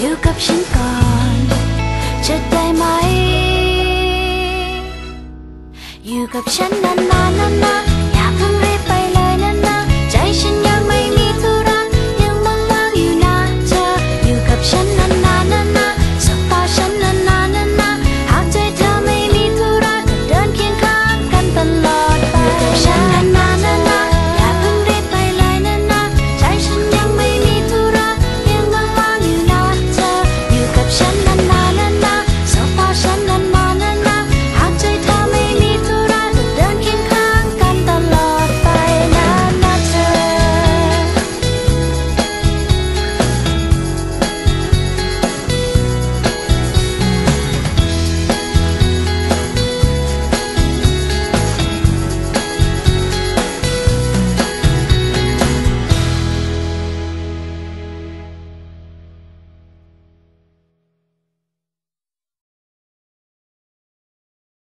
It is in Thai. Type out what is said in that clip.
อยู่กับฉันก่อน จะได้ไหม อยู่กับฉันนานๆนานๆ